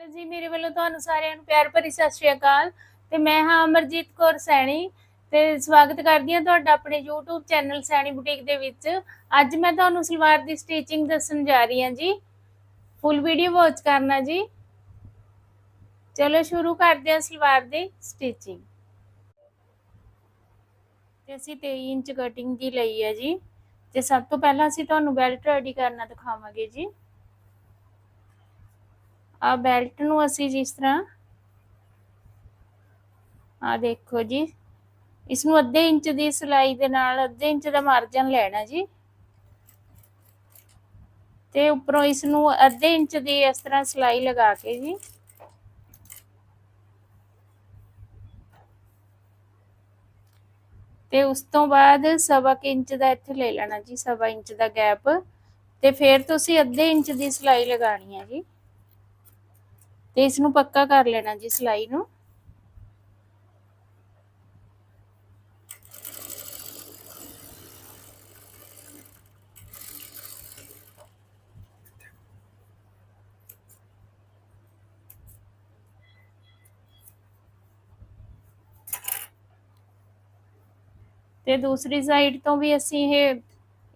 Hello ਜੀ, ਮੇਰੇ ਵੱਲੋਂ ਤੁਹਾਨੂੰ ਸਾਰਿਆਂ ਨੂੰ ਪਿਆਰ ਭਰੀ ਸਤਿ ਸ਼੍ਰੀ ਅਕਾਲ। ਤੇ ਮੈਂ ਹਾਂ ਅਮਰਜੀਤ ਕੌਰ ਸੈਣੀ। ਤੇ ਸਵਾਗਤ ਕਰਦੀ ਹਾਂ ਤੁਹਾਡਾ ਆਪਣੇ YouTube ਚੈਨਲ ਸੈਣੀ ਬੁਟੀਕ ਦੇ ਵਿੱਚ। ਅੱਜ ਮੈਂ ਤੁਹਾਨੂੰ ਸਲਵਾਰ ਦੀ ਸਟਿਚਿੰਗ ਦੱਸਣ ਜਾ ਰਹੀ ਹਾਂ ਜੀ। ਫੁੱਲ ਵੀਡੀਓ ਵਾਚ ਕਰਨਾ ਜੀ। ਚਲੋ ਸ਼ੁਰੂ ਕਰਦੇ ਹਾਂ ਸਲਵਾਰ ਦੀ ਸਟਿਚਿੰਗ ਤੇ ਅਸੀਂ 23 ਇੰਚ ਕਟਿੰਗ ਦੀ ਲਈ ਹੈ ਜੀ। ਤੇ ਸਭ ਤੋਂ ਪਹਿਲਾਂ ਅਸੀਂ ਤੁਹਾਨੂੰ ਬੈਲਟ ਰੈਡੀ ਕਰਨਾ ਦਿਖਾਵਾਂਗੇ ਜੀ। ਆ ਬੈਲਟ ਨੂੰ ਅਸੀਂ ਜਿਸ ਤਰ੍ਹਾਂ ਆ ਦੇਖੋ ਜੀ ਇਸ ਨੂੰ ਅੱਧੇ ਇੰਚ ਦੀ ਸਿਲਾਈ ਦੇ ਨਾਲ ਅੱਧੇ ਇੰਚ ਦਾ ਮਾਰਜਨ ਲੈਣਾ ਜੀ। ਤੇ ਉੱਪਰੋਂ ਇਸ ਨੂੰ ਅੱਧੇ ਇੰਚ ਦੀ ਇਸ ਤਰ੍ਹਾਂ ਸਿਲਾਈ ਲਗਾ ਕੇ ਜੀ। ਤੇ ਉਸ ਤੋਂ ਬਾਅਦ ਸਵਾ ਕੁ ਇੰਚ ਦਾ ਇੱਥੇ ਲੈ ਲੈਣਾ ਜੀ, ਸਵਾ ਇੰਚ ਦਾ ਗੈਪ ਤੇ ਫਿਰ ਤੁਸੀਂ ਅੱਧੇ ਇੰਚ ਦੀ ਸਿਲਾਈ ਲਗਾਣੀ ਹੈ ਜੀ। ਤੇ ਇਸ ਨੂੰ ਪੱਕਾ ਕਰ ਲੈਣਾ ਜੀ ਸਿਲਾਈ ਨੂੰ। ਤੇ ਦੂਸਰੀ ਸਾਈਡ ਤੋਂ ਵੀ ਅਸੀਂ ਇਹ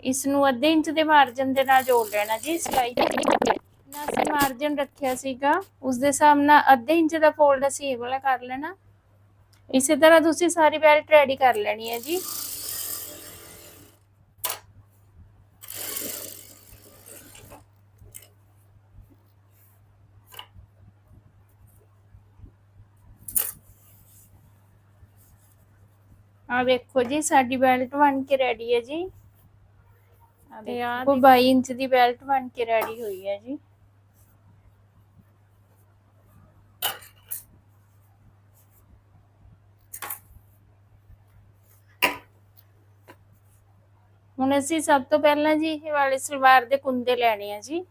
ਇਸ ਨੂੰ ਅੱਧੇ ਇੰਚ ਦੇ ਮਾਰਜਨ ਦੇ ਨਾਲ ਜੋੜ ਲੈਣਾ ਜੀ ਸਿਲਾਈ। ਨਾ ਅਸੀਂ ਮਾਰਜਨ ਰੱਖਿਆ ਸੀਗਾ ਉਸ ਦੇ ਹਿਸਾਬ ਨਾਲ ਅੱਧੇ ਇੰਚ ਦਾ ਫੋਲਡ ਅਸੀਂ ਇਹ ਵਾਲਾ ਕਰ ਲੈਣਾ। ਇਸੇ ਤਰ੍ਹਾਂ ਤੁਸੀਂ ਸਾਰੀ ਬੈਲਟ ਰੈਡੀ ਕਰ ਲੈਣੀ ਹੈ ਜੀ। ਆ ਵੇਖੋ ਜੀ ਸਾਡੀ ਬੈਲਟ ਬਣ ਕੇ ਰੈਡੀ ਹੈ ਜੀ। ਤੇ ਆ 22 ਇੰਚ ਦੀ ਬੈਲਟ ਬਣ ਕੇ ਰੈਡੀ ਹੋਈ ਹੈ ਜੀ। ਹੁਣ ਅਸੀਂ ਸਭ ਤੋਂ ਪਹਿਲਾਂ ਜੀ ਇਹ ਵਾਲੇ ਸਲਵਾਰ ਦੇ ਕੁੰਦੇ ਲੈਣੇ ਆ ਜੀ।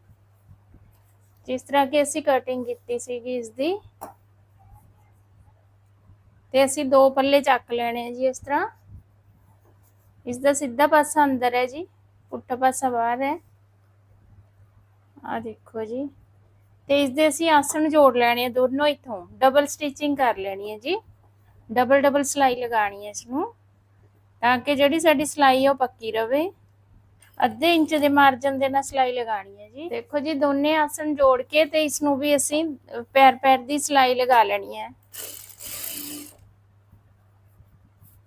ਜਿਸ ਤਰ੍ਹਾਂ ਕਿ ਅਸੀਂ ਕਟਿੰਗ ਕੀਤੀ ਸੀਗੀ ਇਸ ਦੀ ਤੇ ਅਸੀਂ ਦੋ ਪੱਲੇ ਚੱਕ ਲੈਣੇ ਆ ਜੀ ਇਸ ਤਰ੍ਹਾਂ। ਇਸ ਦਾ ਸਿੱਧਾ ਪਾਸਾ ਅੰਦਰ ਹੈ ਜੀ, ਪੁੱਠਾ ਪਾਸਾ ਬਾਹਰ ਹੈ। ਆ ਦੇਖੋ ਜੀ। ਤੇ ਇਸ ਦੇ ਅਸੀਂ ਆਸਣ ਜੋੜ ਲੈਣੇ ਆ ਦੋਨੋਂ ਇਥੋਂ। ਡਬਲ ਸਟਿਚਿੰਗ ਕਰ ਲੈਣੀ ਹੈ ਜੀ। ਡਬਲ ਡਬਲ ਸਿਲਾਈ ਲਗਾਣੀ ਹੈ ਇਸ ਨੂੰ। ਤਾਂ ਕਿ ਜਿਹੜੀ ਸਾਡੀ ਸਿਲਾਈ ਹੈ ਉਹ ਪੱਕੀ ਰਵੇ। ਅੱਧੇ ਇੰਚ ਦੇ ਮਾਰਜਨ ਦੇ ਨਾਲ ਸਿਲਾਈ ਲਗਾਣੀ ਹੈ ਜੀ। ਦੇਖੋ ਜੀ, ਦੋਨੇ ਆਸਣ ਜੋੜ ਕੇ ਤੇ ਇਸ ਨੂੰ ਵੀ ਅਸੀਂ ਪੈਰ ਪੈਰ ਦੀ ਸਿਲਾਈ ਲਗਾ ਲੈਣੀ ਹੈ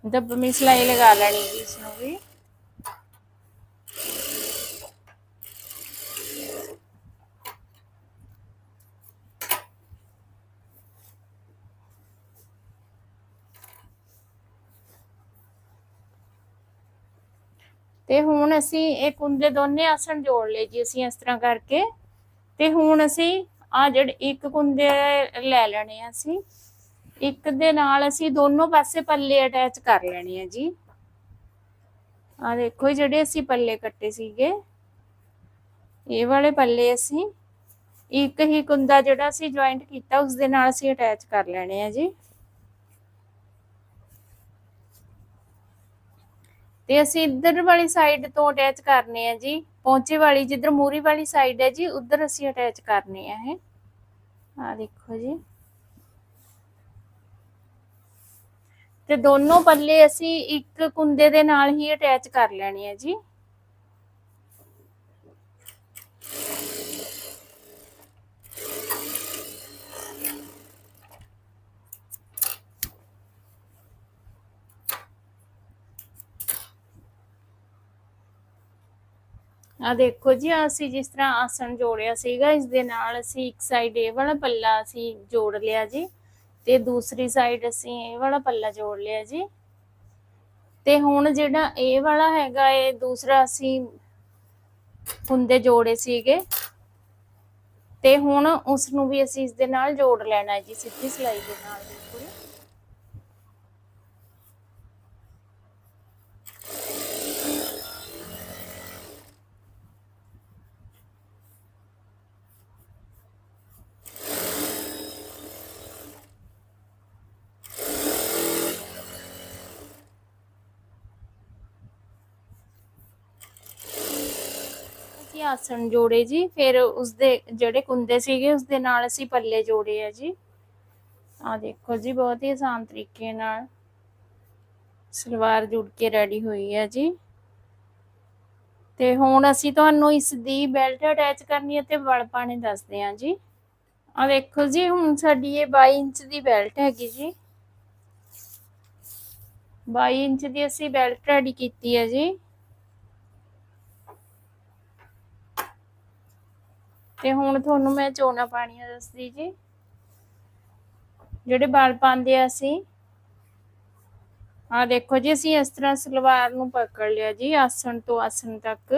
ਦੱਬਵੀਂ ਸਿਲਾਈ ਲਗਾ ਲੈਣੀ ਜੀ ਇਸ ਨੂੰ ਵੀ। ਤੇ ਹੁਣ ਅਸੀਂ ਇਹ ਕੁੰਦੇ ਦੋਨੇ ਆਸਣ ਜੋੜ ਲਏ ਜੀ ਅਸੀਂ ਇਸ ਤਰ੍ਹਾਂ ਕਰਕੇ। ਤੇ ਹੁਣ ਅਸੀਂ ਆ ਜਿਹੜੇ ਇੱਕ ਕੁੰਦੇ ਲੈ ਲੈਣੇ ਆ ਅਸੀਂ। ਇੱਕ ਦੇ ਨਾਲ ਅਸੀਂ ਦੋਨੋਂ ਪਾਸੇ ਪੱਲੇ ਅਟੈਚ ਕਰ ਲੈਣੇ ਆ ਜੀ। ਆ ਦੇਖੋ ਜਿਹੜੇ ਅਸੀਂ ਪੱਲੇ ਕੱਟੇ ਸੀਗੇ, ਇਹ ਵਾਲੇ ਪੱਲੇ ਅਸੀਂ ਇੱਕ ਹੀ ਕੁੰਦਾ ਜਿਹੜਾ ਅਸੀਂ ਜੁਆਇੰਟ ਕੀਤਾ, ਉਸ ਦੇ ਨਾਲ ਅਸੀਂ ਅਟੈਚ ਕਰ ਲੈਣੇ ਆ ਜੀ। ਤੇ ਅਸੀਂ ਇੱਧਰ ਵਾਲੀ ਸਾਈਡ ਤੋਂ ਅਟੈਚ ਕਰਨੇ ਆ ਜੀ, ਪੌਂਚੇ ਵਾਲੀ, ਜਿੱਧਰ ਮੂਰੀ ਵਾਲੀ ਸਾਈਡ ਹੈ ਜੀ, ਉਧਰ ਅਸੀਂ ਅਟੈਚ ਕਰਨੇ ਆ ਇਹ। ਆ ਦੇਖੋ ਜੀ। ਤੇ ਦੋਨੋਂ ਪੱਲੇ ਅਸੀਂ ਇੱਕ ਕੁੰਦੇ ਦੇ ਨਾਲ ਹੀ ਅਟੈਚ ਕਰ ਲੈਣੇ ਆ ਜੀ। ਆ ਦੇਖੋ ਜੀ ਅਸੀਂ ਜਿਸ ਤਰ੍ਹਾਂ ਆਸਣ ਜੋੜਿਆ ਸੀਗਾ, ਇਸ ਦੇ ਨਾਲ ਅਸੀਂ ਇੱਕ ਸਾਈਡ ਇਹ ਵਾਲਾ ਪੱਲਾ ਅਸੀਂ ਜੋੜ ਲਿਆ ਜੀ ਤੇ ਦੂਸਰੀ ਸਾਈਡ ਅਸੀਂ ਇਹ ਵਾਲਾ ਪੱਲਾ ਜੋੜ ਲਿਆ ਜੀ। ਤੇ ਹੁਣ ਜਿਹੜਾ ਇਹ ਵਾਲਾ ਹੈਗਾ, ਇਹ ਦੂਸਰਾ ਅਸੀਂ ਹੁੰਦੇ ਜੋੜੇ ਸੀਗੇ। ਤੇ ਹੁਣ ਉਸ ਨੂੰ ਵੀ ਅਸੀਂ ਇਸ ਦੇ ਨਾਲ ਜੋੜ ਲੈਣਾ ਜੀ, ਸਿੱਧੀ ਸਿਲਾਈ ਦੇ ਨਾਲ। ਅਸੀਂ ਆਸਣ ਜੋੜੇ ਜੀ, ਫਿਰ ਉਸਦੇ ਜਿਹੜੇ ਕੁੰਦੇ ਸੀਗੇ ਉਸਦੇ ਨਾਲ ਅਸੀਂ ਪੱਲੇ ਜੋੜੇ ਆ ਜੀ। ਆ ਦੇਖੋ ਜੀ, ਬਹੁਤ ਹੀ ਆਸਾਨ ਤਰੀਕੇ ਨਾਲ ਸਲਵਾਰ ਜੁੜ ਕੇ ਰੈਡੀ ਹੋਈ ਹੈ ਜੀ। ਤੇ ਹੁਣ ਅਸੀਂ ਤੁਹਾਨੂੰ ਇਸ ਦੀ ਬੈਲਟ ਅਟੈਚ ਕਰਨੀ ਹੈ ਤੇ ਵਲ ਪਾਣੇ ਦੱਸਦੇ ਹਾਂ ਜੀ। ਆ ਦੇਖੋ ਜੀ, ਹੁਣ ਸਾਡੀ ਇਹ 22 ਇੰਚ ਦੀ ਬੈਲਟ ਹੈਗੀ ਜੀ। 22 ਇੰਚ ਦੀ ਅਸੀਂ ਬੈਲਟ ਰੈਡੀ ਕੀਤੀ ਹੈ ਜੀ। ਤੇ ਹੁਣ ਤੁਹਾਨੂੰ ਮੈਂ ਚੋਣਾ ਪਾਣੀਆਂ ਦੱਸਦੀ ਜੀ। ਜਿਹੜੇ ਵਾਲ ਪਾਉਂਦੇ ਆ ਅਸੀਂ ਆ ਦੇਖੋ ਜੀ, ਅਸੀਂ ਇਸ ਤਰ੍ਹਾਂ ਸਲਵਾਰ ਨੂੰ ਪਕੜ ਲਿਆ ਜੀ, ਆਸਣ ਤੋਂ ਆਸਣ ਤੱਕ।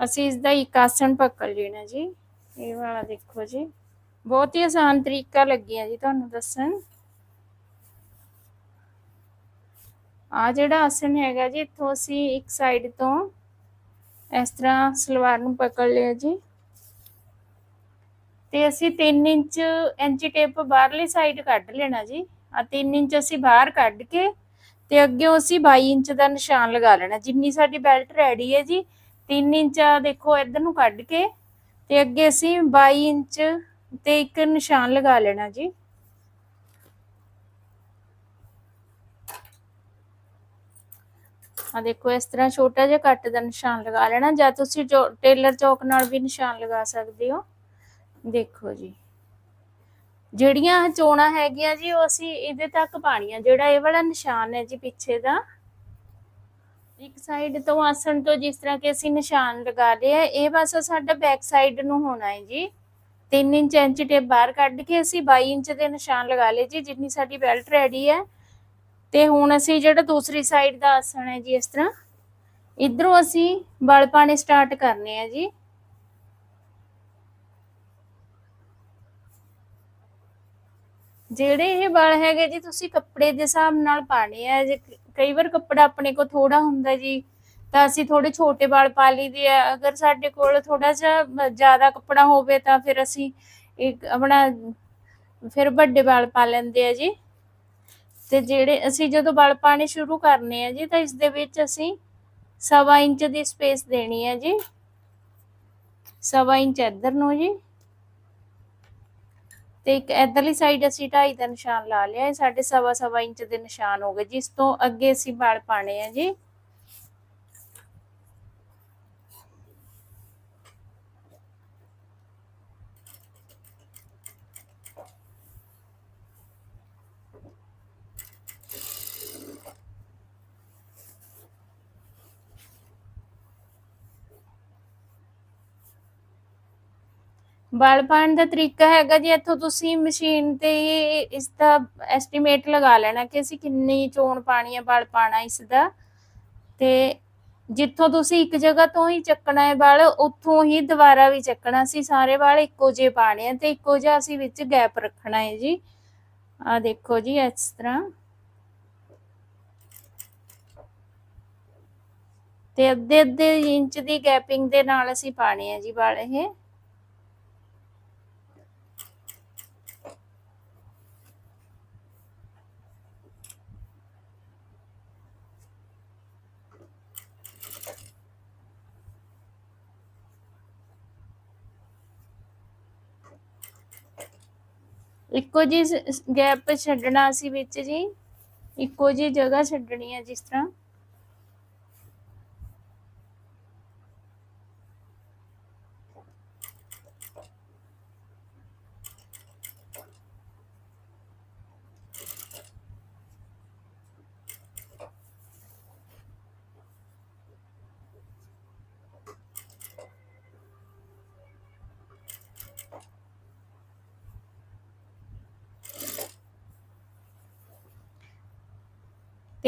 ਅਸੀਂ ਇਸ ਦਾ ਇੱਕ ਆਸਣ ਪਕੜ ਲੈਣਾ ਜੀ, ਇਹ ਵਾਲਾ ਦੇਖੋ ਜੀ। ਬਹੁਤ ਹੀ ਆਸਾਨ ਤਰੀਕਾ ਲੱਗਿਆ ਜੀ ਤੁਹਾਨੂੰ ਦੱਸਣ। ਆ ਜਿਹੜਾ ਆਸਣ ਹੈਗਾ ਜੀ, ਇੱਥੋਂ ਅਸੀਂ ਇੱਕ ਸਾਈਡ ਤੋਂ ਇਸ ਤਰ੍ਹਾਂ ਸਲਵਾਰ ਨੂੰ ਪਕੜ ਲਿਆ ਜੀ। ਤੇ ਅਸੀਂ 3 ਇੰਚ ਐਂਚੀ ਟੇਪ ਬਾਹਰਲੀ ਸਾਈਡ ਕੱਢ ਲੈਣਾ ਜੀ। ਆ 3 ਇੰਚ ਅਸੀਂ ਬਾਹਰ ਕੱਢ ਕੇ ਤੇ ਅੱਗੇ ਅਸੀਂ 22 ਇੰਚ ਦਾ ਨਿਸ਼ਾਨ ਲਗਾ ਲੈਣਾ। ਜਿੰਨੀ ਸਾਡੀ ਬੈਲਟ ਰੈਡੀ ਹੈ ਜੀ 3 ਇੰਚ ਦੇਖੋ ਇੱਧਰ ਨੂੰ ਕੱਢ ਕੇ ਤੇ ਅੱਗੇ ਅਸੀਂ 22 ਇੰਚ ਤੇ ਇੱਕ ਨਿਸ਼ਾਨ ਲਗਾ ਲੈਣਾ ਜੀ। ਆ ਦੇਖੋ ਇਸ ਤਰ੍ਹਾਂ ਛੋਟਾ ਜਿਹਾ ਕੱਟ ਦਾ ਨਿਸ਼ਾਨ ਲਗਾ ਲੈਣਾ ਜਾਂ ਤੁਸੀਂ ਟੇਲਰ ਚੌਕ ਨਾਲ ਵੀ ਨਿਸ਼ਾਨ ਲਗਾ ਸਕਦੇ ਹੋ। ਦੇਖੋ ਜੀ। ਜਿਹੜੀਆਂ ਚੋਣਾ ਹੈਗੀਆਂ ਜੀ, ਉਹ ਅਸੀਂ ਇਹਦੇ ਤੱਕ ਪਾਣੀਆਂ ਜਿਹੜਾ ਇਹ ਵਾਲਾ ਨਿਸ਼ਾਨ ਹੈ ਜੀ ਪਿੱਛੇ ਦਾ, ਇੱਕ ਸਾਈਡ ਤੋਂ ਆਸਣ ਤੋਂ ਜਿਸ ਤਰ੍ਹਾਂ ਕਿ ਅਸੀਂ ਨਿਸ਼ਾਨ ਲਗਾ ਲਿਆ, ਇਹ ਬਸ ਸਾਡਾ ਬੈਕ ਸਾਈਡ ਨੂੰ ਹੋਣਾ ਹੈ ਜੀ। 3 ਇੰਚ ਇੰਚ ਟੇਪ ਬਾਹਰ ਕੱਢ ਕੇ ਅਸੀਂ 22 ਇੰਚ ਦੇ ਨਿਸ਼ਾਨ ਲਗਾ ਲਏ ਜੀ, ਜਿੰਨੀ ਸਾਡੀ ਬੈਲਟ ਰੈਡੀ ਹੈ। ਤੇ ਹੁਣ ਅਸੀਂ ਜਿਹੜਾ ਦੂਸਰੀ ਸਾਈਡ ਦਾ ਆਸਣ ਹੈ ਜੀ ਇਸ ਤਰ੍ਹਾਂ, ਇਧਰੋਂ ਅਸੀਂ ਬਲ ਪਾਣੇ ਸਟਾਰਟ ਕਰਨੇ ਆ ਜੀ। ਜਿਹੜੇ ਇਹ ਵਲ ਹੈਗੇ ਜੀ, ਤੁਸੀਂ ਕੱਪੜੇ ਦੇ ਹਿਸਾਬ ਨਾਲ ਪਾਣੇ ਆ, ਜੇ ਕਈ ਵਾਰ ਕੱਪੜਾ ਆਪਣੇ ਕੋਲ ਥੋੜਾ ਹੁੰਦਾ ਜੀ, ਤਾਂ ਅਸੀਂ ਥੋੜੇ ਛੋਟੇ ਵਾਲ ਪਾ ਲਈਦੇ ਆ। ਅਗਰ ਸਾਡੇ ਕੋਲ ਥੋੜਾ ਜਿਹਾ ਜ਼ਿਆਦਾ ਕੱਪੜਾ ਹੋਵੇ ਤਾਂ ਫਿਰ ਅਸੀਂ ਇੱਕ ਆਪਣਾ ਫਿਰ ਵੱਡੇ ਵਾਲ ਪਾ ਲੈਂਦੇ ਆ ਜੀ। ਤੇ ਜਿਹੜੇ ਅਸੀਂ ਜਦੋਂ ਵਲ ਪਾਣੇ ਸ਼ੁਰੂ ਕਰਨੇ ਆ ਜੀ, ਤਾਂ ਇਸ ਦੇ ਵਿੱਚ ਅਸੀਂ ਸਵਾ ਇੰਚ ਦੀ ਸਪੇਸ ਦੇਣੀ ਹੈ ਜੀ। ਸਵਾ ਇੰਚ ਇੱਧਰ ਨੂੰ ਜੀ। ਤੇ ਇੱਕ ਇਧਰਲੀ ਸਾਈਡ ਅਸੀਂ 2.5 ਦਾ ਨਿਸ਼ਾਨ ਲਾ ਲਿਆ, ਇਹ ਸਾਡੇ ਸਵਾ ਸਵਾ ਇੰਚ ਦੇ ਨਿਸ਼ਾਨ ਹੋ ਗਏ ਜਿਸ ਤੋਂ ਅੱਗੇ ਅਸੀਂ ਵਾਲ ਪਾਣੇ ਆ ਜੀ। ਵਾਲ ਪਾਉਣ ਦਾ ਤਰੀਕਾ ਹੈਗਾ ਜੀ, ਇੱਥੋਂ ਤੁਸੀਂ ਮਸ਼ੀਨ ਤੇ ਇਸ ਦਾ ਐਸਟੀਮੇਟ ਲਗਾ ਲੈਣਾ ਕਿ ਅਸੀਂ ਕਿੰਨੀ ਚੋਣ ਪਾਣੀ ਹੈ ਵਾਲ ਪਾਣਾ ਇਸ ਦਾ ਤੇ ਜਿੱਥੋਂ ਤੁਸੀਂ ਇੱਕ ਜਗ੍ਹਾ ਤੋਂ ਹੀ ਚੱਕਣਾ ਹੈ ਵਾਲ ਉੱਥੋਂ ਹੀ ਦੁਬਾਰਾ ਵੀ ਚੱਕਣਾ। ਸੀ ਸਾਰੇ ਵਾਲ ਇੱਕੋ ਜਿਹੇ ਪਾਣੇ ਆ ਤੇ ਇੱਕੋ ਜਿਹਾ ਅਸੀਂ ਵਿੱਚ ਗੈਪ ਰੱਖਣਾ ਹੈ ਜੀ। ਆ ਦੇਖੋ ਜੀ, ਇਸ ਤਰ੍ਹਾਂ। ਤੇ ਅੱਧੇ ਅੱਧੇ ਇੰਚ ਦੀ ਗੈਪਿੰਗ ਦੇ ਨਾਲ ਅਸੀਂ ਪਾਣੇ ਆ ਜੀ ਵਾਲ ਇਹ। ਇੱਕੋ ਜੀ ਗੈਪ ਛੱਡਣਾ ਅਸੀਂ ਵਿੱਚ ਜੀ। ਇੱਕੋ ਜੀ ਜਗ੍ਹਾ ਛੱਡਣੀ ਹੈ ਜਿਸ ਤਰ੍ਹਾਂ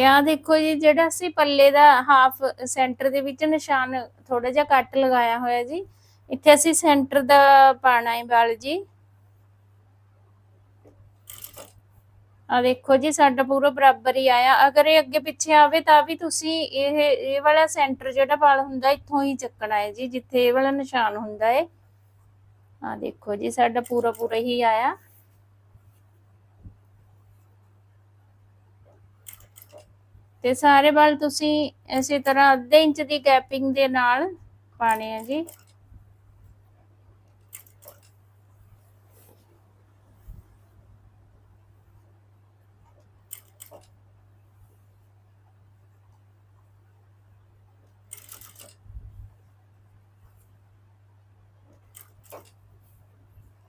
ਤੇ ਆ, ਦੇਖੋ ਜੀ, ਜਿਹੜਾ ਅਸੀਂ ਪੱਲੇ ਦਾ ਹਾਫ ਸੈਂਟਰ ਦੇ ਵਿੱਚ ਨਿਸ਼ਾਨ ਥੋੜਾ ਜਿਹਾ ਕੱਟ ਲਗਾਇਆ ਹੋਇਆ ਜੀ, ਇੱਥੇ ਅਸੀਂ ਸੈਂਟਰ ਦਾ ਪਾਣਾ ਹੈ ਵਾਲ ਜੀ। ਆ ਦੇਖੋ ਜੀ, ਸਾਡਾ ਪੂਰਾ ਬਰਾਬਰ ਹੀ ਆਇਆ, ਅਗਰ ਇਹ ਅੱਗੇ ਪਿੱਛੇ ਆਵੇ ਤਾਂ ਵੀ ਤੁਸੀਂ ਇਹ ਇਹ ਵਾਲਾ ਸੈਂਟਰ ਜਿਹੜਾ ਵਾਲ ਹੁੰਦਾ, ਇੱਥੋਂ ਹੀ ਚੱਕਣਾ ਹੈ ਜੀ, ਜਿੱਥੇ ਇਹ ਵਾਲਾ ਨਿਸ਼ਾਨ ਹੁੰਦਾ ਹੈ। ਆ ਦੇਖੋ ਜੀ, ਸਾਡਾ ਪੂਰਾ ਪੂਰਾ ਹੀ ਆਇਆ। ਤੇ ਸਾਰੇ ਵਾਲ ਤੁਸੀਂ ਇਸੇ ਤਰ੍ਹਾਂ ਅੱਧੇ ਇੰਚ ਦੀ ਗੈਪਿੰਗ ਦੇ ਨਾਲ ਪਾਣੇ ਆ ਜੀ।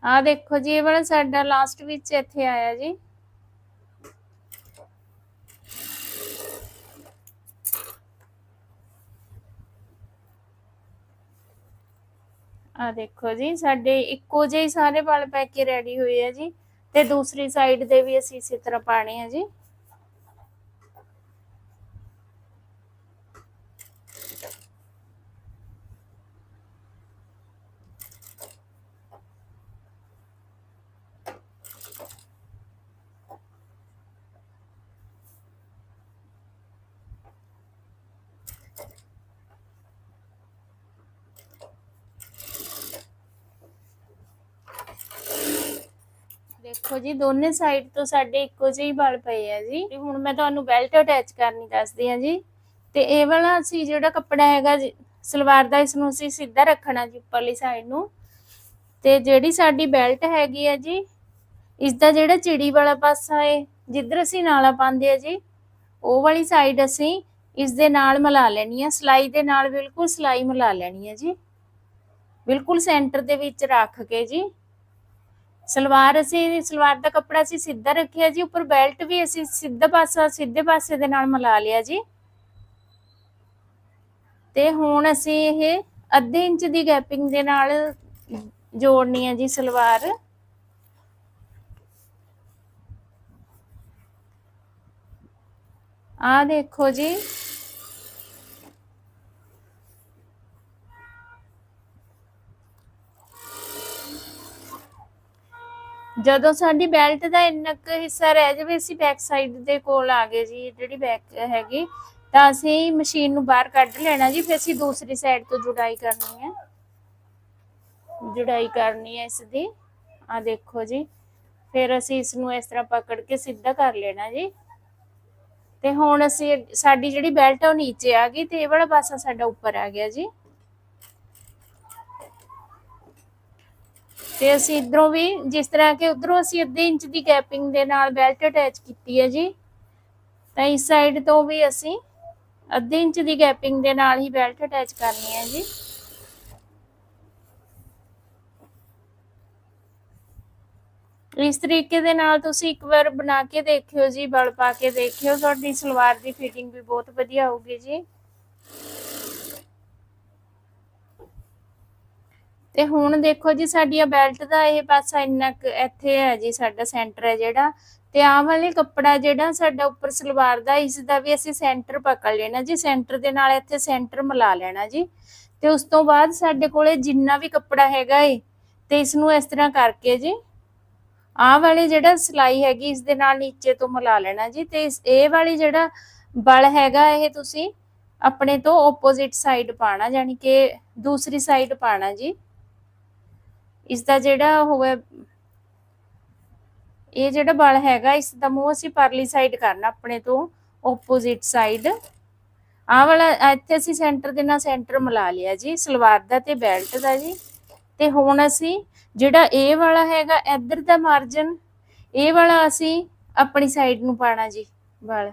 ਆ ਦੇਖੋ ਜੀ, ਇਹ ਵਾਲਾ ਸਾਡਾ ਲਾਸਟ ਵਿੱਚ ਇੱਥੇ ਆਇਆ ਜੀ। ਆ ਦੇਖੋ ਜੀ, ਸਾਡੇ ਇੱਕੋ ਜਿਹੇ ਹੀ ਸਾਰੇ ਵਾਲ ਪੈ ਕੇ ਰੈਡੀ ਹੋਏ ਆ ਜੀ ਤੇ ਦੂਸਰੀ ਸਾਈਡ ਦੇ ਵੀ ਅਸੀਂ ਇਸੇ ਤਰ੍ਹਾਂ ਪਾਣੇ ਆ ਜੀ ਦੇਖੋ ਜੀ, ਦੋਨੇ ਸਾਈਡ ਤੋਂ ਸਾਡੇ ਇੱਕੋ ਜਿਹੇ ਹੀ ਵਾਲ ਪਏ ਆ ਜੀ। ਹੁਣ ਮੈਂ ਤੁਹਾਨੂੰ ਬੈਲਟ ਅਟੈਚ ਕਰਨੀ ਦੱਸਦੀ ਆ ਜੀ। ਤੇ ਇਹ ਵਾਲਾ ਅਸੀਂ ਜਿਹੜਾ ਕੱਪੜਾ ਹੈਗਾ ਜੀ, ਸਲਵਾਰ ਦਾ ਇਸ ਨੂੰ ਅਸੀਂ ਸਿੱਧਾ ਰੱਖਣਾ ਜੀ ਉੱਪਰਲੀ ਸਾਈਡ ਨੂੰ। ਤੇ ਜਿਹੜੀ ਸਾਡੀ ਬੈਲਟ ਹੈਗੀ ਆ ਜੀ ਇਸ ਦਾ ਜਿਹੜਾ ਚਿੜੀ ਵਾਲਾ ਪਾਸਾ ਹੈ ਜਿੱਧਰ ਅਸੀਂ ਨਾਲਾ ਪਾਉਂਦੇ ਆ ਜੀ, ਉਹ ਵਾਲੀ ਸਾਈਡ ਅਸੀਂ ਇਸ ਦੇ ਨਾਲ ਮਿਲਾ ਲੈਣੀ ਆ। ਸਲਾਈ ਦੇ ਨਾਲ ਬਿਲਕੁਲ ਸਲਾਈ ਮਿਲਾ ਲੈਣੀ ਆ ਜੀ। ਬਿਲਕੁਲ ਸੈਂਟਰ ਦੇ ਵਿੱਚ ਰੱਖ ਕੇ ਜੀ। ਸਲਵਾਰ ਅਸੀਂ, ਸਲਵਾਰ ਦਾ ਕੱਪੜਾ ਅਸੀਂ ਸਿੱਧਾ ਰੱਖਿਆ ਜੀ, ਉੱਪਰ ਬੈਲਟ ਵੀ ਅਸੀਂ ਸਿੱਧਾ ਪਾਸਾ, ਸਿੱਧੇ ਪਾਸੇ ਦੇ ਨਾਲ ਮਿਲਾ ਲਿਆ ਜੀ। ਤੇ ਹੁਣ ਅਸੀਂ ਇਹ ਅੱਧੇ ਇੰਚ ਦੀ ਗੈਪਿੰਗ ਦੇ ਨਾਲ ਜੋੜਨੀ ਹੈ ਜੀ ਸਲਵਾਰ। ਆ ਦੇਖੋ ਜੀ ਜਦੋਂ ਸਾਡੀ ਬੈਲਟ ਦਾ ਇੰਨਾ ਕੁ ਹਿੱਸਾ ਰਹਿ ਜਾਵੇ, ਅਸੀਂ ਬੈਕ ਸਾਈਡ ਦੇ ਕੋਲ ਆ ਗਏ ਜੀ, ਜਿਹੜੀ ਬੈਕ ਹੈਗੀ, ਤਾਂ ਅਸੀਂ ਮਸ਼ੀਨ ਨੂੰ ਬਾਹਰ ਕੱਢ ਲੈਣਾ ਜੀ, ਫਿਰ ਅਸੀਂ ਦੂਸਰੀ ਸਾਈਡ ਤੋਂ ਜੁੜਾਈ ਕਰਨੀ ਹੈ। ਜੁੜਾਈ ਕਰਨੀ ਹੈ ਇਸ ਦੀ। ਆ ਦੇਖੋ ਜੀ, ਫਿਰ ਅਸੀਂ ਇਸ ਨੂੰ ਇਸ ਤਰ੍ਹਾਂ ਪਕੜ ਕੇ ਸਿੱਧਾ ਕਰ ਲੈਣਾ ਜੀ। ਤੇ ਹੁਣ ਅਸੀਂ ਸਾਡੀ ਜਿਹੜੀ ਬੈਲਟ ਆ ਉਹ ਨੀਚੇ ਆ ਗਈ, ਤੇ ਇਹ ਵਾਲਾ ਪਾਸਾ ਸਾਡਾ ਉੱਪਰ ਆ ਗਿਆ ਜੀ। ਤੇ ਅਸੀਂ ਇਧਰੋਂ ਵੀ ਜਿਸ ਤਰ੍ਹਾਂ ਕਿ ਉਧਰੋਂ ਅਸੀਂ ਅੱਧੇ ਇੰਚ ਦੀ ਗੈਪਿੰਗ ਦੇ ਨਾਲ ਬੈਲਟ ਅਟੈਚ ਕੀਤੀ ਹੈ ਜੀ। ਤਾਂ ਇਸ ਸਾਈਡ ਤੋਂ ਵੀ ਅਸੀਂ ਅੱਧੇ ਇੰਚ ਦੀ ਗੈਪਿੰਗ ਦੇ ਨਾਲ ਹੀ ਬੈਲਟ ਅਟੈਚ ਕਰਨੀ ਹੈ ਜੀ। ਇਸ ਤਰੀਕੇ ਦੇ ਨਾਲ ਤੁਸੀਂ ਇੱਕ ਵਾਰ ਬਣਾ ਕੇ ਦੇਖਿਓ ਜੀ, ਬਲ ਪਾ ਕੇ ਦੇਖਿਓ, ਤੁਹਾਡੀ ਸਲਵਾਰ ਦੀ ਫਿਟਿੰਗ ਵੀ ਬਹੁਤ ਵਧੀਆ ਹੋਊਗੀ ਜੀ। ਤੇ ਹੁਣ ਦੇਖੋ ਜੀ ਸਾਡੀ ਆ ਬੈਲਟ ਦਾ ਇਹ ਪਾਸਾ ਇੰਨਾ ਇੱਥੇ ਹੈ ਜੀ, ਸਾਡਾ ਸੈਂਟਰ ਹੈ ਜਿਹੜਾ। ਤੇ ਆਹ ਵਾਲੇ ਕੱਪੜਾ ਜਿਹੜਾ ਸਾਡਾ ਉੱਪਰ ਸਲਵਾਰ ਦਾ ਇਸ ਦਾ ਵੀ ਅਸੀਂ ਸੈਂਟਰ ਪਕੜ ਲੈਣਾ ਜੀ। ਸੈਂਟਰ ਦੇ ਨਾਲ ਇੱਥੇ ਸੈਂਟਰ ਮਿਲਾ ਲੈਣਾ ਜੀ। ਤੇ ਉਸ ਤੋਂ ਬਾਅਦ ਸਾਡੇ ਕੋਲੇ ਜਿੰਨਾ ਵੀ ਕੱਪੜਾ ਹੈਗਾ ਏ, ਤੇ ਇਸ ਨੂੰ ਇਸ ਤਰ੍ਹਾਂ ਕਰਕੇ ਜੀ। ਆਹ ਵਾਲੇ ਜਿਹੜਾ ਸਲਾਈ ਹੈਗੀ, ਇਸ ਦੇ ਨਾਲ ਨੀਚੇ ਤੋਂ ਮਿਲਾ ਲੈਣਾ ਜੀ। ਤੇ ਇਸ, ਇਹ ਵਾਲੀ ਜਿਹੜਾ ਬਲ ਹੈਗਾ ਇਹ ਤੁਸੀਂ ਆਪਣੇ ਤੋਂ ਆਪੋਜ਼ਿਟ ਸਾਈਡ ਪਾਣਾ ਯਾਨੀ ਕਿ ਦੂਸਰੀ ਸਾਈਡ ਪਾਣਾ ਜੀ। ਇਸ ਦਾ ਜਿਹੜਾ ਹੋਵੇ ਇਹ ਜਿਹੜਾ ਬਲ ਹੈਗਾ ਇਸ ਦਾ ਮੂੰਹ ਅਸੀਂ ਪਰਲੀ ਸਾਈਡ ਕਰਨਾ, ਆਪਣੇ ਤੋਂ ਆਪੋਜ਼ਿਟ ਸਾਈਡ ਆਹ ਵਾਲਾ ਇੱਥੇ ਅਸੀਂ ਸੈਂਟਰ ਦੇ ਨਾਲ ਸੈਂਟਰ ਮਿਲਾ ਲਿਆ ਜੀ, ਸਲਵਾਰ ਦਾ ਤੇ ਬੈਲਟ ਦਾ ਜੀ। ਤੇ ਹੁਣ ਅਸੀਂ ਜਿਹੜਾ ਇਹ ਵਾਲਾ ਹੈਗਾ, ਇੱਧਰ ਦਾ ਮਾਰਜਨ ਇਹ ਵਾਲਾ ਅਸੀਂ ਆਪਣੀ ਸਾਈਡ ਨੂੰ ਪਾਣਾ ਜੀ ਵਾਲ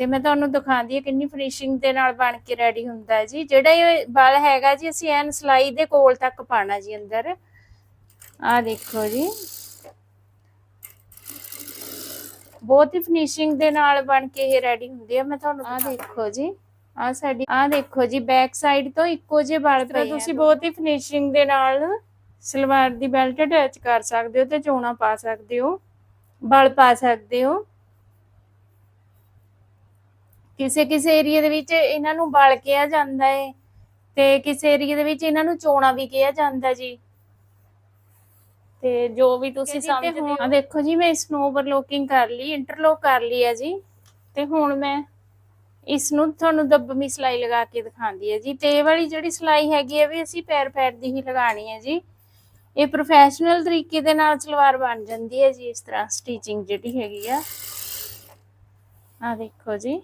ਤੇ ਮੈਂ ਤੁਹਾਨੂੰ ਦਿਖਾਉਂਦੀ ਹਾਂ ਕਿੰਨੀ ਫਿਨਿਸ਼ਿੰਗ ਦੇ ਨਾਲ ਬਣ ਕੇ ਰੈਡੀ ਹੁੰਦਾ ਹੈ ਜੀ। ਜਿਹੜਾ ਇਹ ਵਾਲ ਹੈਗਾ ਜੀ ਅਸੀਂ ਐਨ ਸਲਾਈ ਦੇ ਕੋਲ ਤੱਕ ਪਾਣਾ ਜੀ ਅੰਦਰ। ਆ ਦੇਖੋ ਜੀ। ਬਹੁਤ ਹੀ ਫਿਨਿਸ਼ਿੰਗ ਦੇ ਨਾਲ ਬਣ ਕੇ ਇਹ ਰੈਡੀ ਹੁੰਦੀ ਹੈ ਮੈਂ ਤੁਹਾਨੂੰ ਆ ਦੇਖੋ ਜੀ। ਆ ਸਾਡੀ ਆ ਦੇਖੋ ਜੀ ਬੈਕ ਸਾਈਡ ਤੋਂ ਇੱਕੋ ਜਿਹੇ ਵਾਲ ਪਏ ਤੁਸੀਂ ਬਹੁਤ ਹੀ ਫਿਨਿਸ਼ਿੰਗ ਦੇ ਨਾਲ ਸਲਵਾਰ ਦੀ ਬੈਲਟ ਅਟੈਚ ਕਰ ਸਕਦੇ ਹੋ ਤੇ ਚੋਣਾ ਪਾ ਸਕਦੇ ਹੋ ਬਲ ਪਾ ਸਕਦੇ ਹੋ। ਕਿਸੇ ਕਿਸੇ ਏਰੀਆ ਦੇ ਵਿੱਚ ਇਹਨਾਂ ਨੂੰ ਬਲ ਕਿਹਾ ਜਾਂਦਾ ਹੈ ਤੇ ਕਿਸੇ ਏਰੀਆ ਦੇ ਵਿੱਚ ਇਹਨਾਂ ਨੂੰ ਚੋਣਾ ਵੀ ਕਿਹਾ ਜਾਂਦਾ ਜੀ। ਤੇ ਜੋ ਵੀ ਤੁਸੀਂ ਸਮਝਦੇ ਹੋ। ਆ ਦੇਖੋ ਜੀ ਮੈਂ ਇਸ ਨੂੰ ਓਵਰਲੋਕਿੰਗ ਕਰ ਲਈ ਇੰਟਰਲੋਕ ਕਰ ਲਈ ਹੈ ਜੀ। ਤੇ ਹੁਣ ਮੈਂ ਇਸ ਨੂੰ ਤੁਹਾਨੂੰ ਦੱਬਵੀਂ ਸਲਾਈ ਲਗਾ ਕੇ ਦਿਖਾਉਂਦੀ ਹੈ ਜੀ। ਤੇ ਇਹ ਵਾਲੀ ਜਿਹੜੀ ਸਲਾਈ ਹੈਗੀ ਹੈ ਵੀ ਅਸੀਂ ਪੈਰ ਪੈਰ ਦੀ ਹੀ ਲਗਾਣੀ ਹੈ ਜੀ। ਇਹ ਪ੍ਰੋਫੈਸ਼ਨਲ ਤਰੀਕੇ ਦੇ ਨਾਲ ਸਲਵਾਰ ਬਣ ਜਾਂਦੀ ਹੈ ਜੀ ਇਸ ਤਰ੍ਹਾਂ ਸਟਿਚਿੰਗ ਜਿਹੜੀ ਹੈਗੀ ਆ। ਆ ਦੇਖੋ ਜੀ।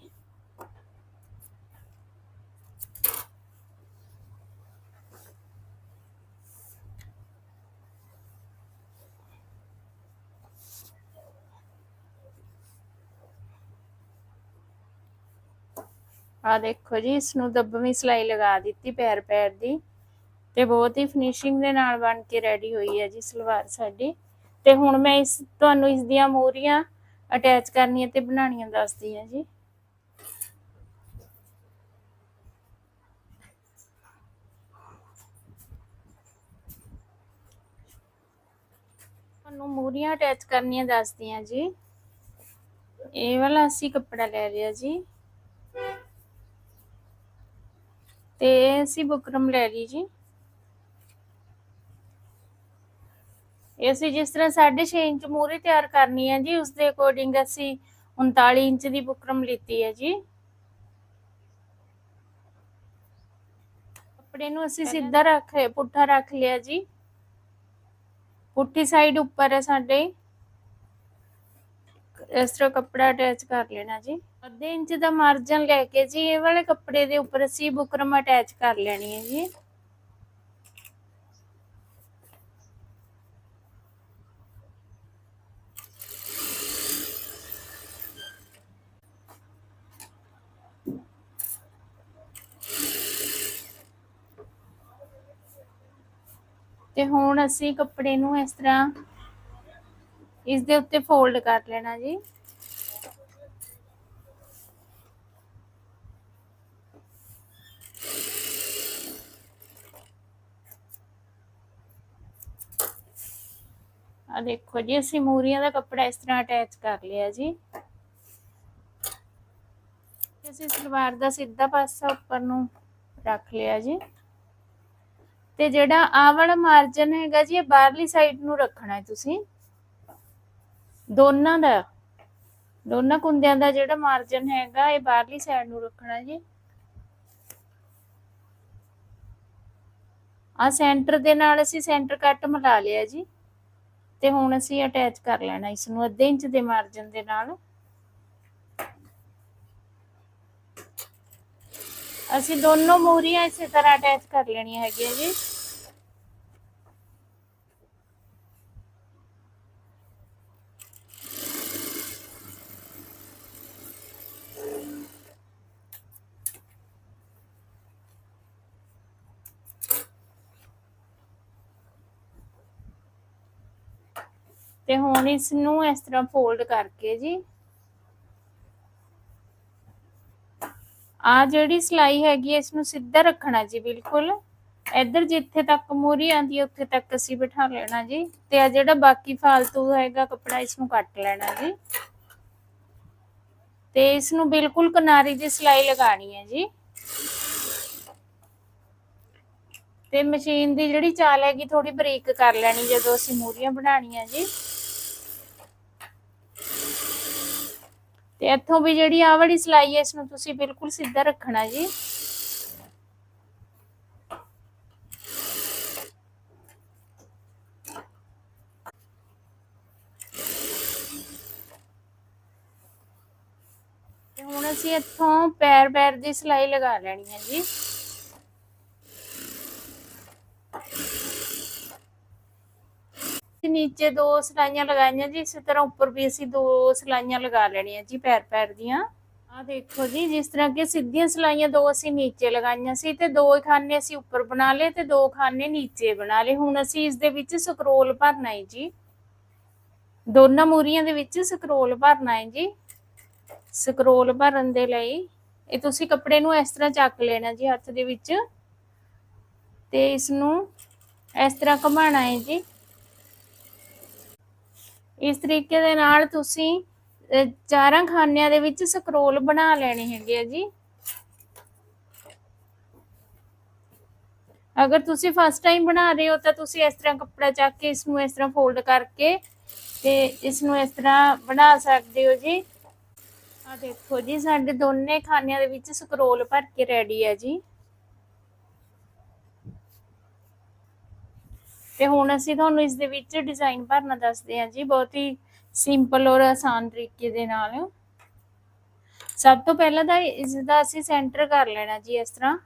ਆ ਦੇਖੋ ਜੀ ਇਸ ਨੂੰ ਦੱਬਵੀਂ ਸਿਲਾਈ ਲਗਾ ਦਿੱਤੀ ਪੈਰ ਪੈਰ ਦੀ ਤੇ ਬਹੁਤ ਹੀ ਫਿਨਿਸ਼ਿੰਗ ਦੇ ਨਾਲ ਬਣ ਕੇ ਰੈਡੀ ਹੋਈ ਹੈ ਜੀ ਸਲਵਾਰ ਸਾਡੀ। ਤੇ ਹੁਣ ਮੈਂ ਇਸ, ਤੁਹਾਨੂੰ ਇਸ ਦੀਆਂ ਮੋਰੀਆਂ ਅਟੈਚ ਕਰਨੀਆਂ ਤੇ ਬਣਾਉਣੀਆਂ ਦੱਸਦੀ ਹਾਂ ਜੀ। ਤੁਹਾਨੂੰ ਮੂਰੀਆਂ ਅਟੈਚ ਕਰਨੀਆਂ ਦੱਸਦੀ ਹਾਂ ਜੀ। ਇਹ ਵਾਲਾ ਅਸੀਂ ਕੱਪੜਾ ਲੈ ਲਿਆ ਜੀ। ਤੇ ਅਸੀਂ ਬੁਕਰਮ ਲੈ ਲਈ ਜੀ। ਇਹ ਅਸੀਂ ਜਿਸ ਤਰ੍ਹਾਂ 6.5 ਇੰਚ ਮੂਰੀ ਤਿਆਰ ਕਰਨੀ ਹੈ ਜੀ ਉਸ ਦੇ ਅਕੋਰਡਿੰਗ ਅਸੀਂ 39 ਇੰਚ ਦੀ ਬੁਕਰਮ ਲਿੱਤੀ ਹੈ ਜੀ। ਕੱਪੜੇ ਨੂੰ ਅਸੀਂ ਸਿੱਧਾ ਰੱਖ ਪੁੱਠਾ ਰੱਖ ਲਿਆ ਜੀ। ਪੁੱਠੀ ਸਾਈਡ ਉੱਪਰ ਹੈ ਸਾਡੇ। ਇਸ ਤਰ੍ਹਾਂ ਕੱਪੜਾ ਅਟੈਚ ਕਰ ਲੈਣਾ ਜੀ। ਅੱਧੇ ਇੰਚ ਦਾ ਮਾਰਜਨ ਲੈ ਕੇ ਜੀ, ਇਹ ਵਾਲੇ ਕੱਪੜੇ ਦੇ ਉੱਪਰ ਅਸੀਂ ਬੁਕਰਮ ਅਟੈਚ ਕਰ ਲੈਣੀ ਹੈ ਜੀ। ਤੇ ਹੁਣ ਅਸੀਂ ਕੱਪੜੇ ਨੂੰ ਇਸ ਤਰ੍ਹਾਂ ਇਸ ਦੇ ਉੱਤੇ ਫੋਲਡ ਕਰ ਲੈਣਾ ਜੀ। ਦੇਖੋ ਜੀ, ਅਸੀਂ ਮੂਰੀਆਂ ਦਾ ਕੱਪੜਾ ਇਸ ਤਰ੍ਹਾਂ ਅਟੈਚ ਕਰ ਲਿਆ ਜੀ। ਅਸੀਂ ਸਲਵਾਰ ਦਾ ਸਿੱਧਾ ਪਾਸਾ ਉੱਪਰ ਨੂੰ ਰੱਖ ਲਿਆ ਜੀ। ਤੇ ਜਿਹੜਾ ਆਹ ਵਾਲਾ ਮਾਰਜਨ ਹੈਗਾ ਜੀ, ਇਹ ਬਾਹਰਲੀ ਸਾਈਡ ਨੂੰ ਰੱਖਣਾ ਹੈ ਤੁਸੀਂ। ਦੋਨਾਂ ਦਾ, ਦੋਨਾਂ ਕੁੰਦਿਆਂ ਦਾ ਜਿਹੜਾ ਮਾਰਜਨ ਹੈਗਾ, ਇਹ ਬਾਹਰਲੀ ਸਾਈਡ ਨੂੰ ਰੱਖਣਾ ਜੀ। ਆ ਸੈਂਟਰ ਦੇ ਨਾਲ ਅਸੀਂ ਸੈਂਟਰ ਕੱਟ ਮਿਲਾ ਲਿਆ ਜੀ। ਤੇ ਹੁਣ ਅਸੀਂ ਅਟੈਚ ਕਰ ਲੈਣਾ ਇਸ ਨੂੰ ਅੱਧੇ ਇੰਚ ਦੇ ਮਾਰਜਨ ਦੇ ਨਾਲ। ਅਸੀਂ ਦੋਨੋਂ ਮੂਰੀਆਂ ਇਸੇ ਤਰ੍ਹਾਂ ਅਟੈਚ ਕਰ ਲੈਣੀਆਂ ਹੈਗੀਆਂ ਜੀ। ਤੇ ਹੁਣ ਇਸ ਨੂੰ ਇਸ ਤਰ੍ਹਾਂ ਫੋਲਡ ਕਰਕੇ ਜੀ। ਆ ਜਿਹੜੀ ਸਲਾਈ ਹੈਗੀ ਇਸ ਨੂੰ ਸਿੱਧਾ ਰੱਖਣਾ ਜੀ ਬਿਲਕੁਲ। ਇੱਧਰ ਜਿੱਥੇ ਤੱਕ ਮੂਰੀ ਆਂਦੀ ਹੈ ਉੱਥੇ ਤੱਕ ਅਸੀਂ ਬਿਠਾ ਲੈਣਾ ਜੀ। ਤੇ ਆ ਜਿਹੜਾ ਬਾਕੀ ਫਾਲਤੂ ਹੈਗਾ ਕੱਪੜਾ ਇਸ ਨੂੰ ਕੱਟ ਲੈਣਾ ਜੀ। ਤੇ ਇਸ ਨੂੰ ਬਿਲਕੁਲ ਕਿਨਾਰੀ ਦੀ ਸਲਾਈ ਲਗਾਣੀ ਹੈ ਜੀ। ਤੇ ਮਸ਼ੀਨ ਦੀ ਜਿਹੜੀ ਚਾਲ ਹੈਗੀ ਥੋੜੀ ਬਰੀਕ ਕਰ ਲੈਣੀ ਜਦੋਂ ਅਸੀਂ ਮੂਰੀਆਂ ਬਣਾਣੀਆਂ ਜੀ। ਤੇ ਇੱਥੋਂ ਵੀ ਜਿਹੜੀ ਆਹ ਵਾਲੀ ਸਲਾਈ ਹੈ, ਇਸ ਨੂੰ ਤੁਸੀਂ ਬਿਲਕੁਲ ਸਿੱਧਾ ਰੱਖਣਾ ਜੀ। ਤੇ ਹੁਣ ਅਸੀਂ ਇੱਥੋਂ ਪੈਰ ਪੈਰ ਦੀ ਸਲਾਈ ਲਗਾ ਲੈਣੀ ਹੈ ਜੀ। ਨੀਚੇ ਦੋ ਸਲਾਈਆਂ ਲਗਾਈਆਂ ਜੀ, ਇਸੇ ਤਰ੍ਹਾਂ ਉੱਪਰ ਵੀ ਅਸੀਂ ਦੋ ਸਲਾਈਆਂ ਲਗਾ ਲੈਣੀਆਂ ਜੀ ਪੈਰ ਪੈਰ ਦੀਆਂ। ਆ ਦੇਖੋ ਜੀ, ਜਿਸ ਤਰ੍ਹਾਂ ਕਿ ਸਿੱਧੀਆਂ ਸਲਾਈਆਂ ਦੋ ਅਸੀਂ ਨੀਚੇ ਲਗਾਈਆਂ ਸੀ ਤੇ ਦੋ ਖਾਨੇ ਅਸੀਂ ਉੱਪਰ ਬਣਾ ਲਏ ਤੇ ਦੋ ਖਾਨੇ ਨੀਚੇ ਬਣਾ ਲਏ। ਹੁਣ ਅਸੀਂ ਇਸ ਦੇ ਵਿੱਚ ਸਕਰੋਲ ਭਰਨਾ ਹੈ ਜੀ। ਦੋਨਾਂ ਮੂਰੀਆਂ ਦੇ ਵਿੱਚ ਸਕਰੋਲ ਭਰਨਾ ਹੈ ਜੀ। ਸਕਰੋਲ ਭਰਨ ਦੇ ਲਈ ਇਹ ਤੁਸੀਂ ਕੱਪੜੇ ਨੂੰ ਇਸ ਤਰ੍ਹਾਂ ਚੱਕ ਲੈਣਾ ਜੀ ਹੱਥ ਦੇ ਵਿੱਚ ਤੇ ਇਸ ਨੂੰ ਇਸ ਤਰ੍ਹਾਂ ਘੁਮਾਉਣਾ ਹੈ ਜੀ। ਇਸ ਤਰੀਕੇ ਦੇ ਨਾਲ ਤੁਸੀਂ ਚਾਰਾਂ ਖਾਨਿਆਂ ਦੇ ਵਿੱਚ ਸਕਰੋਲ ਬਣਾ ਲੈਣੇ ਹੈਗੇ ਆ ਜੀ। ਅਗਰ ਤੁਸੀਂ ਫਸਟ ਟਾਈਮ ਬਣਾ ਰਹੇ ਹੋ ਤਾਂ ਤੁਸੀਂ ਇਸ ਤਰ੍ਹਾਂ ਕੱਪੜਾ ਚੱਕ ਕੇ ਇਸ ਨੂੰ ਇਸ ਤਰ੍ਹਾਂ ਫੋਲਡ ਕਰਕੇ ਤੇ ਇਸ ਨੂੰ ਇਸ ਤਰ੍ਹਾਂ ਬਣਾ ਸਕਦੇ ਹੋ ਜੀ। ਆ ਦੇਖੋ ਜੀ, ਸਾਡੇ ਦੋਨੇ ਖਾਨਿਆਂ ਦੇ ਵਿੱਚ ਸਕਰੋਲ ਭਰ ਕੇ ਰੈਡੀ ਹੈ ਜੀ। ਤੇ ਹੁਣ ਅਸੀਂ ਤੁਹਾਨੂੰ ਇਸ ਦੇ ਵਿੱਚ ਡਿਜ਼ਾਈਨ ਭਰਨਾ ਦੱਸਦੇ ਹਾਂ ਜੀ, ਬਹੁਤ ਹੀ ਸਿੰਪਲ ਔਰ ਆਸਾਨ ਤਰੀਕੇ ਦੇ ਨਾਲ। ਸਭ ਤੋਂ ਪਹਿਲਾਂ ਤਾਂ ਇਸ ਦਾ ਅਸੀਂ ਸੈਂਟਰ ਕਰ ਲੈਣਾ ਜੀ ਇਸ ਤਰ੍ਹਾਂ।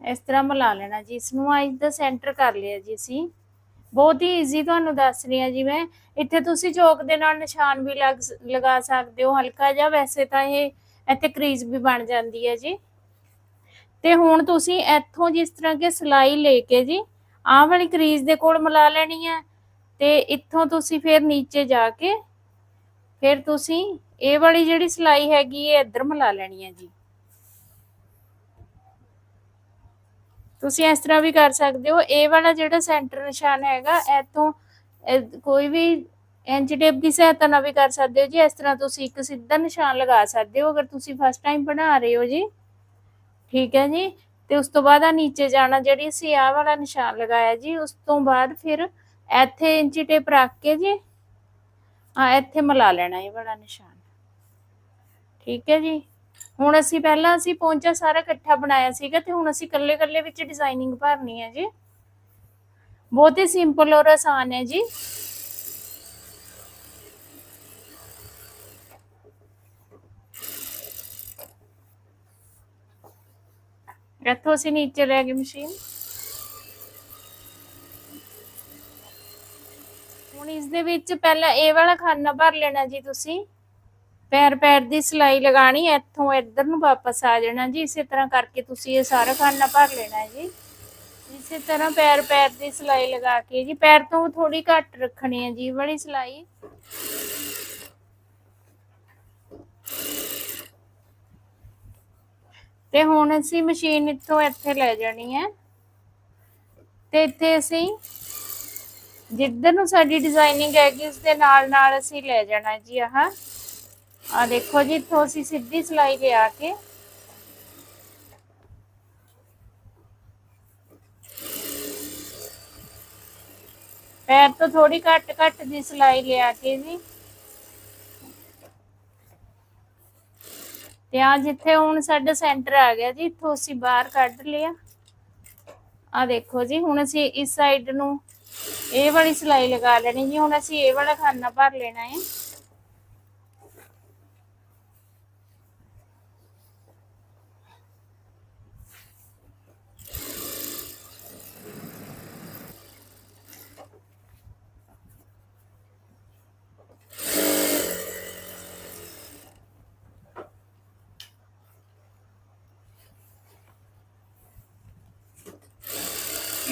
ਇਸ ਤਰ੍ਹਾਂ ਮਿਲਾ ਲੈਣਾ ਜੀ ਇਸ ਨੂੰ ਅੱਜ ਦਾ ਸੈਂਟਰ ਕਰ ਲਿਆ ਜੀ ਅਸੀਂ। ਬਹੁਤ ਹੀ ਈਜ਼ੀ ਤੁਹਾਨੂੰ ਦੱਸ ਰਹੀ ਹਾਂ ਜੀ ਮੈਂ। ਇੱਥੇ ਤੁਸੀਂ ਚੌਕ ਦੇ ਨਾਲ ਨਿਸ਼ਾਨ ਵੀ ਲਗ ਲਗਾ ਸਕਦੇ ਹੋ, ਹਲਕਾ ਜਿਹਾ। ਵੈਸੇ ਤਾਂ ਇਹ ਇੱਥੇ ਕਰੀਜ਼ ਵੀ ਬਣ ਜਾਂਦੀ ਹੈ ਜੀ। ਤੇ ਹੁਣ ਤੁਸੀਂ ਇੱਥੋਂ ਜਿਸ ਤਰ੍ਹਾਂ ਕਿ ਸਲਾਈ ਲੈ ਕੇ ਜੀ ਆਹ ਵਾਲੀ ਕਰੀਜ਼ ਦੇ ਕੋਲ ਮਿਲਾ ਲੈਣੀ ਹੈ ਤੇ ਇੱਥੋਂ ਤੁਸੀਂ ਫਿਰ ਨੀਚੇ ਜਾ ਕੇ ਫਿਰ ਤੁਸੀਂ ਇਹ ਵਾਲੀ ਜਿਹੜੀ ਸਲਾਈ ਹੈਗੀ ਇਹ ਇੱਧਰ ਮਿਲਾ ਲੈਣੀ ਹੈ ਜੀ। ਤੁਸੀਂ ਇਸ ਤਰ੍ਹਾਂ ਵੀ ਕਰ ਸਕਦੇ ਹੋ। ਇਹ ਵਾਲਾ ਜਿਹੜਾ ਸੈਂਟਰ ਨਿਸ਼ਾਨ ਹੈਗਾ, ਇਥੋਂ ਕੋਈ ਵੀ ਇੰਚ ਟੇਪ ਦੀ ਸਹਾਇਤਾ ਨਾਲ ਵੀ ਕਰ ਸਕਦੇ ਹੋ ਜੀ। ਇਸ ਤਰ੍ਹਾਂ ਤੁਸੀਂ ਇੱਕ ਸਿੱਧਾ ਨਿਸ਼ਾਨ ਲਗਾ ਸਕਦੇ ਹੋ, ਅਗਰ ਤੁਸੀਂ ਫਸਟ ਟਾਈਮ ਬਣਾ ਰਹੇ ਹੋ ਜੀ। ਠੀਕ ਹੈ ਜੀ। ਤੇ ਉਸ ਤੋਂ ਬਾਅਦ ਆ ਨੀਚੇ ਜਾਣਾ, ਜਿਹੜੀ ਅਸੀਂ ਆਹ ਵਾਲਾ ਨਿਸ਼ਾਨ ਲਗਾਇਆ ਜੀ, ਉਸ ਤੋਂ ਬਾਅਦ ਫਿਰ ਇੱਥੇ ਇੰਚੀ ਟੇਪ ਰੱਖ ਕੇ ਜੀ ਆ ਇੱਥੇ ਮਿਲਾ ਲੈਣਾ ਇਹ ਵਾਲਾ ਨਿਸ਼ਾਨ। ਠੀਕ ਹੈ ਜੀ? ਹੁਣ ਅਸੀਂ ਪਹਿਲਾਂ ਅਸੀਂ ਪੌਂਚਾ ਸਾਰਾ ਇਕੱਠਾ ਬਣਾਇਆ ਸੀਗਾ ਤੇ ਹੁਣ ਅਸੀਂ ਕੱਲੇ ਕੱਲੇ ਵਿੱਚ ਡਿਜ਼ਾਈਨਿੰਗ ਭਰਨੀ ਹੈ ਜੀ। ਬਹੁਤ ਹੀ ਸਿੰਪਲ ਔਰ ਆਸਾਨ ਹੈ ਜੀ। ਇੱਥੋਂ ਅਸੀਂ ਨੀਚੇ ਲੈ ਗਏ ਮਸ਼ੀਨ। ਹੁਣ ਇਸ ਦੇ ਵਿੱਚ ਪਹਿਲਾਂ ਇਹ ਵਾਲਾ ਖਾਨਾ ਭਰ ਲੈਣਾ ਜੀ ਤੁਸੀਂ। ਪੈਰ ਪੈਰ ਦੀ ਸਿਲਾਈ ਲਗਾਣੀ ਇੱਥੋਂ ਇੱਧਰ ਨੂੰ ਵਾਪਸ ਆ ਜਾਣਾ ਜੀ। ਇਸੇ ਤਰ੍ਹਾਂ ਕਰਕੇ ਤੁਸੀਂ ਇਹ ਸਾਰਾ ਖਾਨਾ ਭਰ ਲੈਣਾ ਜੀ। ਇਸੇ ਤਰ੍ਹਾਂ ਪੈਰ ਪੈਰ ਦੀ ਸਿਲਾਈ ਲਗਾ ਕੇ ਜੀ। ਪੈਰ ਤੋਂ ਥੋੜੀ ਘੱਟ ਰੱਖਣੀ ਹੈ ਜੀ ਇਹ ਵਾਲੀ ਸਿਲਾਈ। ਤੇ ਹੁਣ ਅਸੀਂ ਮਸ਼ੀਨ ਇੱਥੋਂ ਇੱਥੇ ਲੈ ਜਾਣੀ ਹੈ। ਤੇ ਇੱਥੇ ਅਸੀਂ ਜਿੱਧਰ ਨੂੰ ਸਾਡੀ ਡਿਜ਼ਾਈਨਿੰਗ ਹੈਗੀ, ਉਸ ਦੇ ਨਾਲ ਨਾਲ ਅਸੀਂ ਲੈ ਜਾਣਾ ਜੀ ਆਹ। ਆ ਦੇਖੋ ਜੀ, ਇੱਥੋਂ ਅਸੀਂ ਸਿੱਧੀ ਸਿਲਾਈ ਲਿਆ ਕੇ ਪੈਰ ਤੋਂ ਥੋੜੀ ਘੱਟ ਘੱਟ ਦੀ ਸਿਲਾਈ ਲਿਆ ਕੇ ਜੀ। ਤੇ ਆ ਜਿੱਥੇ ਹੁਣ ਸਾਡਾ ਸੈਂਟਰ ਆ ਗਿਆ ਜੀ, ਇੱਥੋਂ ਅਸੀਂ ਬਾਹਰ ਕੱਢ ਲਿਆ। ਆ ਦੇਖੋ ਜੀ, ਹੁਣ ਅਸੀਂ ਇਸ ਸਾਈਡ ਨੂੰ ਇਹ ਵਾਲੀ ਸਿਲਾਈ ਲਗਾ ਲੈਣੀ ਜੀ, ਹੁਣ ਅਸੀਂ ਇਹ ਵਾਲਾ ਖਾਨਾ ਭਰ ਲੈਣਾ ਹੈ।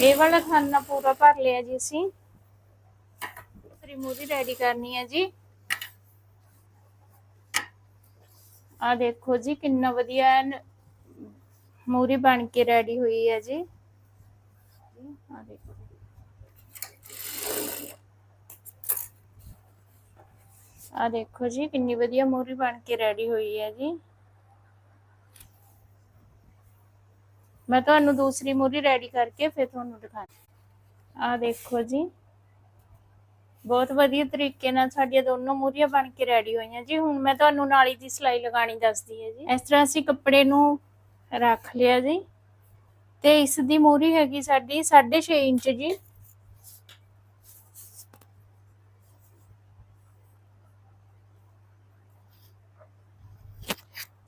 ਇਹ ਵਾਲਾ ਖਾਨਾ ਪੂਰਾ ਭਰ ਲਿਆ ਜੀ ਅਸੀਂ। ਤਰੀ ਮੂਰੀ ਰੈਡੀ ਕਰਨੀ ਹੈ ਜੀ। ਆ ਦੇਖੋ ਜੀ, ਕਿੰਨਾ ਵਧੀਆ ਐਨ ਮੂਰੀ ਬਣ ਕੇ ਰੈਡੀ ਹੋਈ ਹੈ ਜੀ। ਆ ਦੇਖੋ। ਆ ਦੇਖੋ ਜੀ, ਕਿੰਨੀ ਵਧੀਆ ਮੂਰੀ ਬਣ ਕੇ ਰੈਡੀ ਹੋਈ ਹੈ ਜੀ। ਮੈਂ ਤੁਹਾਨੂੰ ਦੂਸਰੀ ਮੂਰੀ ਰੈਡੀ ਕਰਕੇ ਫਿਰ ਤੁਹਾਨੂੰ ਦਿਖਾਉਂਦੀ ਆ ਦੇਖੋ ਜੀ। ਬਹੁਤ ਵਧੀਆ ਤਰੀਕੇ ਨਾਲ ਸਾਡੀਆਂ ਦੋਨੋਂ ਮੂਰੀਆਂ ਬਣ ਕੇ ਰੈਡੀ ਹੋਈਆਂ ਜੀ। ਹੁਣ ਮੈਂ ਤੁਹਾਨੂੰ ਨਾਲੀ ਦੀ ਸਿਲਾਈ ਲਗਾਣੀ ਦੱਸਦੀ ਹੈ ਜੀ। ਇਸ ਤਰ੍ਹਾਂ ਅਸੀਂ ਕੱਪੜੇ ਨੂੰ ਰੱਖ ਲਿਆ ਜੀ। ਤੇ ਇਸ ਦੀ ਮੂਰੀ ਹੈਗੀ ਸਾਡੀ 6.5 ਇੰਚ ਜੀ।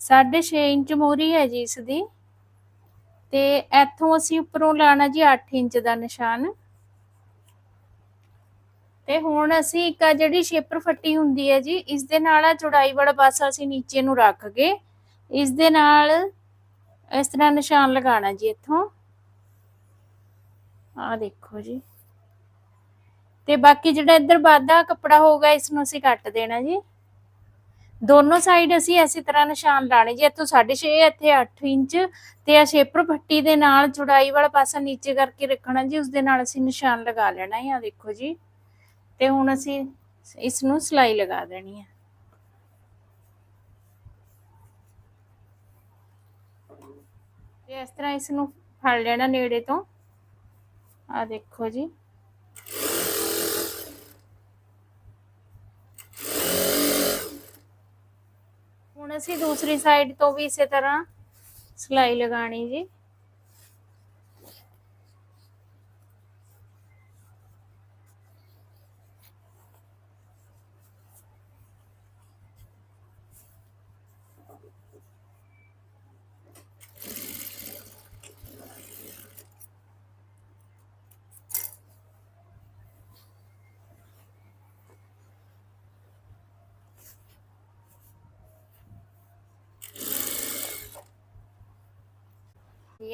ਸਾਢੇ 6 ਇੰਚ ਮੂਰੀ ਹੈ ਜੀ ਇਸ ਦੀ। ਤੇ ਇੱਥੋਂ ਅਸੀਂ ਉੱਪਰੋਂ ਲਾਣਾ ਜੀ 8 ਇੰਚ ਦਾ ਨਿਸ਼ਾਨ। ਤੇ ਹੁਣ ਅਸੀਂ ਇੱਕ ਆ ਜਿਹੜੀ ਸ਼ੇਪਰ ਫੱਟੀ ਹੁੰਦੀ ਹੈ ਜੀ, ਇਸ ਦੇ ਨਾਲ ਆ ਚੌੜਾਈ ਵਾਲਾ ਪਾਸਾ ਅਸੀਂ ਨੀਚੇ ਨੂੰ ਰੱਖ ਕੇ ਇਸ ਦੇ ਨਾਲ ਇਸ ਤਰ੍ਹਾਂ ਨਿਸ਼ਾਨ ਲਗਾਉਣਾ ਜੀ ਇੱਥੋਂ। ਆ ਦੇਖੋ ਜੀ। ਤੇ ਬਾਕੀ ਜਿਹੜਾ ਇੱਧਰ ਵਾਧਾ ਕੱਪੜਾ ਹੋਊਗਾ, ਇਸ ਨੂੰ ਅਸੀਂ ਕੱਟ ਦੇਣਾ ਜੀ। ਦੋਨੋਂ ਸਾਈਡ ਅਸੀਂ ਇਸੇ ਤਰ੍ਹਾਂ ਨਿਸ਼ਾਨ ਲਾਣੇ ਜੀ ਇੱਥੋਂ 6.5 ਇੱਥੇ 8 ਇੰਚ ਤੇ ਆ ਸ਼ੇਪਰ ਫੱਟੀ ਦੇ ਨਾਲ ਚੌੜਾਈ ਵਾਲਾ ਪਾਸਾ ਨੀਚੇ ਕਰਕੇ ਰੱਖਣਾ ਜੀ ਉਸ ਦੇ ਨਾਲ ਅਸੀਂ ਨਿਸ਼ਾਨ ਲਗਾ ਲੈਣਾ ਹੈ ਆ ਦੇਖੋ ਜੀ। ਤੇ ਹੁਣ ਅਸੀਂ ਇਸ ਨੂੰ ਸਿਲਾਈ ਲਗਾ ਦੇਣੀ ਹੈ। ਤੇ ਇਸ ਤਰ੍ਹਾਂ ਇਸ ਨੂੰ ਫੜ ਲੈਣਾ ਨੇੜੇ ਤੋਂ। ਆ ਦੇਖੋ ਜੀ। ਹੁਣ ਅਸੀਂ ਦੂਸਰੀ ਸਾਈਡ ਤੋਂ ਵੀ ਇਸੇ ਤਰ੍ਹਾਂ ਸਿਲਾਈ ਲਗਾਣੀ ਜੀ।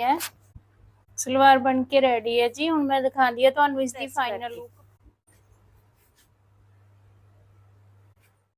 ਹੈ। ਸਲਵਾਰ ਬਣ ਕੇ ਰੈਡੀ ਹੈ ਜੀ। ਹੁਣ ਮੈਂ ਦਿਖਾਉਂਦੀ ਹਾਂ ਤੁਹਾਨੂੰ ਇਸ ਦੀ ਫਾਈਨਲ ਲੁੱਕ